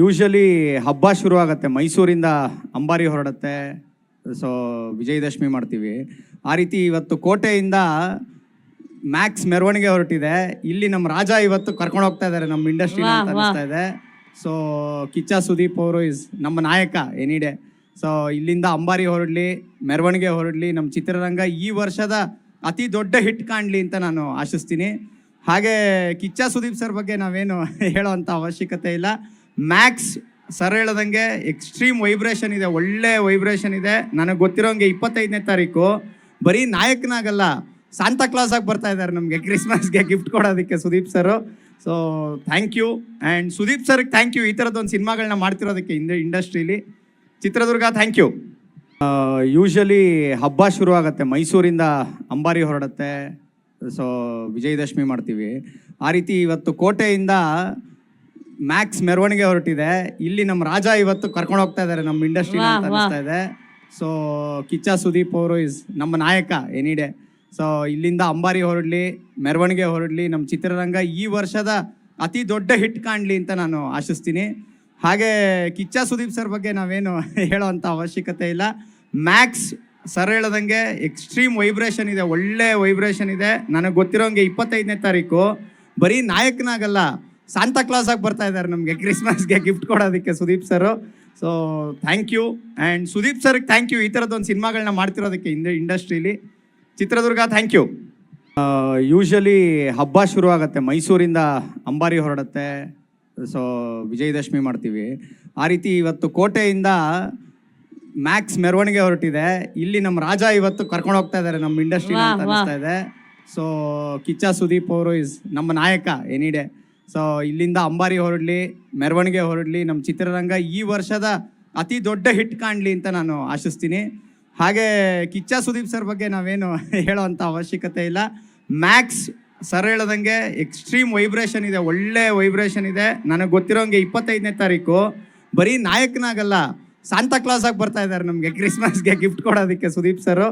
Usually ಹಬ್ಬ ಶುರು ಆಗುತ್ತೆ ಮೈಸೂರಿಂದ ಅಂಬಾರಿ ಹೊರಡುತ್ತೆ. ಸೊ ವಿಜಯದಶಮಿ ಮಾಡ್ತೀವಿ. ಆ ರೀತಿ ಇವತ್ತು ಕೋಟೆಯಿಂದ ಮ್ಯಾಕ್ಸ್ ಮೆರವಣಿಗೆ ಹೊರಟಿದೆ. ಇಲ್ಲಿ ನಮ್ಮ ರಾಜ ಇವತ್ತು ಕರ್ಕೊಂಡು ಹೋಗ್ತಾ ಇದ್ದಾರೆ ನಮ್ಮ ಇಂಡಸ್ಟ್ರಿ ಅನಿಸ್ತಾ ಇದೆ. ಸೊ ಕಿಚ್ಚ ಸುದೀಪ್ ಅವರು ಇಸ್ ನಮ್ಮ ನಾಯಕ ಎನಿ ಡೇ ಸೊ ಇಲ್ಲಿಂದ ಅಂಬಾರಿ ಹೊರಡ್ಲಿ ಮೆರವಣಿಗೆ ಹೊರಡ್ಲಿ ನಮ್ಮ ಚಿತ್ರರಂಗ ಈ ವರ್ಷದ ಅತಿ ದೊಡ್ಡ ಹಿಟ್ ಕಾಣಲಿ ಅಂತ ನಾನು ಆಶಿಸ್ತೀನಿ. ಹಾಗೆ ಕಿಚ್ಚ ಸುದೀಪ್ ಸರ್ ಬಗ್ಗೆ ನಾವೇನು ಹೇಳೋವಂಥ ಅವಶ್ಯಕತೆ ಇಲ್ಲ. ಮ್ಯಾಕ್ಸ್ ಸರ್ ಹೇಳದಂಗೆ ಎಕ್ಸ್ಟ್ರೀಮ್ ವೈಬ್ರೇಷನ್ ಇದೆ, ಒಳ್ಳೆ ವೈಬ್ರೇಷನ್ ಇದೆ. ನನಗೆ ಗೊತ್ತಿರೋಂಗೆ ಇಪ್ಪತ್ತೈದನೇ ತಾರೀಕು ಬರೀ ನಾಯಕನಾಗಲ್ಲ ಸಾಂತಾ ಕ್ಲಾಸ್ ಆಗಿ ಬರ್ತಾ ಇದ್ದಾರೆ ನಮಗೆ ಕ್ರಿಸ್ಮಸ್ಗೆ ಗಿಫ್ಟ್ ಕೊಡೋದಕ್ಕೆ Sudeep sir so thank you and Sudeep ಸರ್ಗೆ ಥ್ಯಾಂಕ್ ಯು ಈ ಥರದ್ದೊಂದು ಸಿನಿಮಾಗಳನ್ನ ಮಾಡ್ತಿರೋದಕ್ಕೆ ಇಂದ ಇಂಡಸ್ಟ್ರೀಲಿ. ಚಿತ್ರದುರ್ಗ ಥ್ಯಾಂಕ್ ಯು ಯೂಶಲಿ ಹಬ್ಬ ಶುರು ಆಗುತ್ತೆ, ಮೈಸೂರಿಂದ ಅಂಬಾರಿ ಹೊರಡುತ್ತೆ. ಸೊ ವಿಜಯದಶಮಿ ಮಾಡ್ತೀವಿ. ಆ ರೀತಿ ಇವತ್ತು ಕೋಟೆಯಿಂದ ಮ್ಯಾಕ್ಸ್ ಮೆರವಣಿಗೆ ಹೊರಟಿದೆ. ಇಲ್ಲಿ ನಮ್ಮ ರಾಜ ಇವತ್ತು ಕರ್ಕೊಂಡು ಹೋಗ್ತಾ ಇದ್ದಾರೆ ನಮ್ಮ ಇಂಡಸ್ಟ್ರಿ ಅಂತ ಅನಿಸ್ತಾ ಇದೆ. ಸೊ ಕಿಚ್ಚ ಸುದೀಪ್ ಅವರು ಇಸ್ ನಮ್ಮ ನಾಯಕ ಎನಿ ಡೇ ಸೊ ಇಲ್ಲಿಂದ ಅಂಬಾರಿ ಹೊರಡ್ಲಿ ಮೆರವಣಿಗೆ ಹೊರಡ್ಲಿ ನಮ್ಮ ಚಿತ್ರರಂಗ ಈ ವರ್ಷದ ಅತಿ ದೊಡ್ಡ ಹಿಟ್ ಕಾಣಲಿ ಅಂತ ನಾನು ಆಶಿಸ್ತೀನಿ. ಹಾಗೆ ಕಿಚ್ಚ ಸುದೀಪ್ ಸರ್ ಬಗ್ಗೆ ನಾವೇನು ಹೇಳೋವಂಥ ಅವಶ್ಯಕತೆ ಇಲ್ಲ. ಮ್ಯಾಕ್ಸ್ ಸರ್ ಹೇಳದಂಗೆ ಎಕ್ಸ್ಟ್ರೀಮ್ ವೈಬ್ರೇಷನ್ ಇದೆ ಒಳ್ಳೆ ವೈಬ್ರೇಷನ್ ಇದೆ. ನನಗೆ ಗೊತ್ತಿರೋಂಗೆ ಇಪ್ಪತ್ತೈದನೇ ತಾರೀಕು. ಬರೀ ನಾಯಕನಾಗಲ್ಲ ಸಾಂತಾ ಕ್ಲಾಸ್ ಆಗಿ ಬರ್ತಾ ಇದ್ದಾರೆ ನಮಗೆ ಕ್ರಿಸ್ಮಸ್ಗೆ ಗಿಫ್ಟ್ ಕೊಡೋದಕ್ಕೆ Sudeep sir. So thank you and Sudeep ಸರ್ಗೆ ಥ್ಯಾಂಕ್ ಯು ಈ ಥರದ್ದೊಂದು ಸಿನಿಮಾಗಳನ್ನ ಮಾಡ್ತಿರೋದಕ್ಕೆ ಇಂದ ಇಂಡಸ್ಟ್ರೀಲಿ. ಚಿತ್ರದುರ್ಗ ಥ್ಯಾಂಕ್ ಯು ಯೂಶಲಿ ಹಬ್ಬ ಶುರು ಆಗುತ್ತೆ ಮೈಸೂರಿಂದ ಅಂಬಾರಿ ಹೊರಡುತ್ತೆ. ಸೊ ವಿಜಯದಶಮಿ ಮಾಡ್ತೀವಿ. ಆ ರೀತಿ ಇವತ್ತು ಕೋಟೆಯಿಂದ ಮ್ಯಾಕ್ಸ್ ಮೆರವಣಿಗೆ ಹೊರಟಿದೆ. ಇಲ್ಲಿ ನಮ್ಮ ರಾಜ ಇವತ್ತು ಕರ್ಕೊಂಡು ಹೋಗ್ತಾ ಇದ್ದಾರೆ ನಮ್ಮ ಇಂಡಸ್ಟ್ರಿ ಅಂತ ಅನಿಸ್ತಾ ಇದೆ. ಸೊ ಕಿಚ್ಚ ಸುದೀಪ್ ಅವರು ಇಸ್ ನಮ್ಮ ನಾಯಕ ಎನಿ ಡೇ ಸೊ ಇಲ್ಲಿಂದ ಅಂಬಾರಿ ಹೊರಡ್ಲಿ, ಮೆರವಣಿಗೆ ಹೊರಡ್ಲಿ ನಮ್ಮ ಚಿತ್ರರಂಗ ಈ ವರ್ಷದ ಅತಿ ದೊಡ್ಡ ಹಿಟ್ ಕಾಣಲಿ ಅಂತ ನಾನು ಆಶಿಸ್ತೀನಿ. ಹಾಗೆ ಕಿಚ್ಚ ಸುದೀಪ್ ಸರ್ ಬಗ್ಗೆ ನಾವೇನು ಹೇಳೋವಂಥ ಅವಶ್ಯಕತೆ ಇಲ್ಲ. ಮ್ಯಾಕ್ಸ್ ಸರ್ ಹೇಳದಂಗೆ ಎಕ್ಸ್ಟ್ರೀಮ್ ವೈಬ್ರೇಷನ್ ಇದೆ, ಒಳ್ಳೆ ವೈಬ್ರೇಷನ್ ಇದೆ. ನನಗೆ ಗೊತ್ತಿರೋಂಗೆ ಇಪ್ಪತ್ತೈದನೇ ತಾರೀಕು. ಬರೀ ನಾಯಕನಾಗಲ್ಲ ಸಾಂತಾ ಕ್ಲಾಸ್ ಆಗಿ ಬರ್ತಾ ಇದ್ದಾರೆ ನಮಗೆ ಕ್ರಿಸ್ಮಸ್ಗೆ ಗಿಫ್ಟ್ ಕೊಡೋದಕ್ಕೆ Sudeep sir.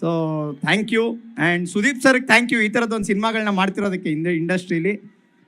So thank you and Sudeep ಸರ್ಗೆ ಥ್ಯಾಂಕ್ ಯು ಈ ಥರದ್ದೊಂದು ಸಿನಿಮಾಗಳನ್ನ ಮಾಡ್ತಿರೋದಕ್ಕೆ ಇಂದ ಇಂಡಸ್ಟ್ರೀಲಿ